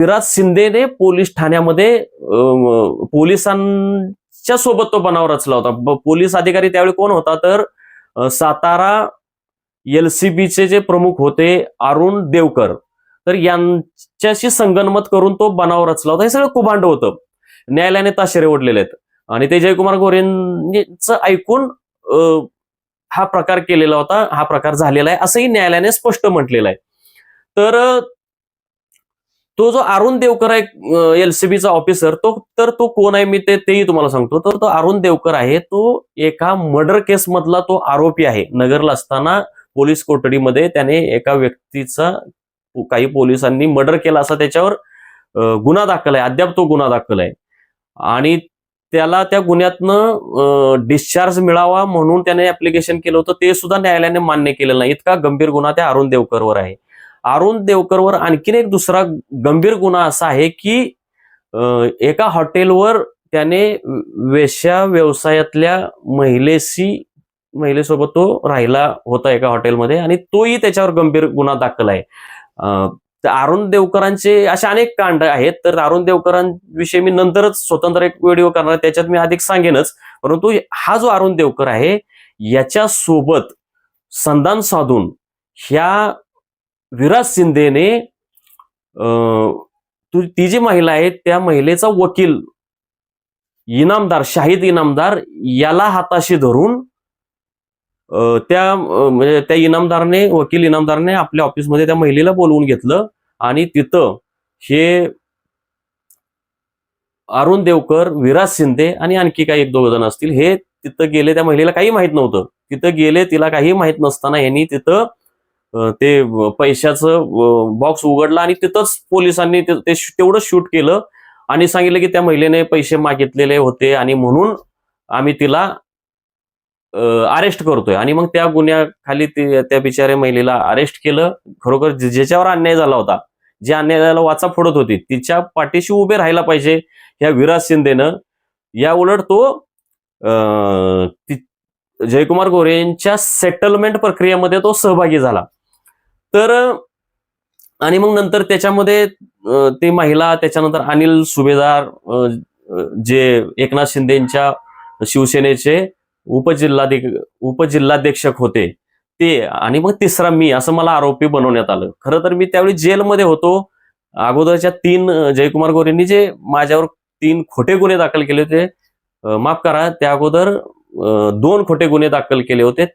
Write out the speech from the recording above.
Viraj शिंदेने police ठाण्यामध्ये अं, पोलिसांच्या सोबत तो बनाव रचला होता. पोलीस अधिकारी त्यावेळी कोण होता? तर अं, सातारा एलसीबीचे जे प्रमुख होते अरुण देवकर. तर यांच्याशी संगनमत करून तो बनाव रचला होता. हे सगळं कुभांड होतं. न्यायालयाने ताशेरे ओढलेले आहेत. आणि ते जयकुमार गोरेंचं ऐकून अं, हा प्रकार केलेला होता हा प्रकार झालेला आहे असंही न्यायालयाने स्पष्ट म्हटलेलं आहे. तर तो जो अरुण देवकर आहे एलसीबीचा ऑफिसर तो तर तो कोण आहे? मी ते तेही तुम्हाला सांगतो. तर तो अरुण देवकर आहे. तो एका मर्डर केस मधला तो आरोपी आहे. नगरला असताना पोलीस कोठडीमध्ये त्याने एका व्यक्तीचा काही पोलिसांनी मर्डर केला असा त्याच्यावर गुन्हा दाखल आहे. अद्याप तो गुन्हा दाखल आहे. आणि त्याला त्या गुन्ह्यातनं डिस्चार्ज मिळावा म्हणून त्याने ऍप्लिकेशन केलं होतं ते सुद्धा न्यायालयाने मान्य केलेलं नाही. इतका गंभीर गुन्हा त्या अरुण देवकरवर आहे. अरुण देवकरवर आणखीन एक दुसरा गंभीर गुन्हा असा आहे की एका हॉटेलवर त्याने वेश्या व्यवसायातल्या महिलेशी महिलेसोबत तो राहिला होता एका हॉटेलमध्ये आणि तोही त्याच्यावर गंभीर गुन्हा दाखल आहे. तर अरुण देवकरांचे असे अनेक कांड आहेत तर अरुण देवकरांविषयी मी नंतरच स्वतंत्र एक व्हिडिओ करणार त्याच्यात मी अधिक सांगेनच. परंतु हा जो अरुण देवकर आहे याच्या सोबत संधान साधून ह्या विराज शिंदेने अं, ती जी महिला आहे त्या महिलेचा वकील इनामदार शाहिद इनामदार याला हाताशी धरून अं, त्या म्हणजे त्या इनामदारने वकील इनामदारने आपल्या ऑफिसमध्ये त्या महिलेला बोलवून घेतलं आणि तिथं हे अरुण देवकर विराज शिंदे आणि आणखी काही एक दोघ जण असतील हे तिथं गेले त्या महिलेला काही माहीत नव्हतं. तिथं गेले तिला काही माहीत नसताना यांनी तिथं ते पैशाचं बॉक्स उघडला आणि तिथंच पोलिसांनी ते तेवढं शूट केलं आणि सांगितलं की त्या महिलेने पैसे मागितलेले होते आणि म्हणून आम्ही तिला अरेस्ट करतोय. आणि मग त्या गुन्ह्याखाली त्या बिचाऱ्या महिलेला अरेस्ट केलं. खरोखर ज्याच्यावर अन्याय झाला होता जे अन्यायाला वाचा फोडत होती तिच्या पाठीशी उभे राहायला पाहिजे ह्या विराज शिंदेनं. या उलट तो जयकुमार गोरे यांच्या सेटलमेंट प्रक्रियेमध्ये तो सहभागी झाला. तर आणि मग नंतर त्याच्यामध्ये ते महिला त्याच्यानंतर अनिल सुभेदार जे एकनाथ शिंदेच्या शिवसेनेचे उपजिल्हाधिक उपजिल्हाध्यक्षक होते. ते आणि मग तिसरा मी असं मला आरोपी बनवण्यात आलं. खरं तर मी त्यावेळी जेलमध्ये होतो. अगोदरच्या तीन जयकुमार गोरेंनी जे माझ्यावर तीन खोटे गुन्हे दाखल केले होते माफ करा त्या अगोदर दोन खोटे गुन्हे दाखल केले होते.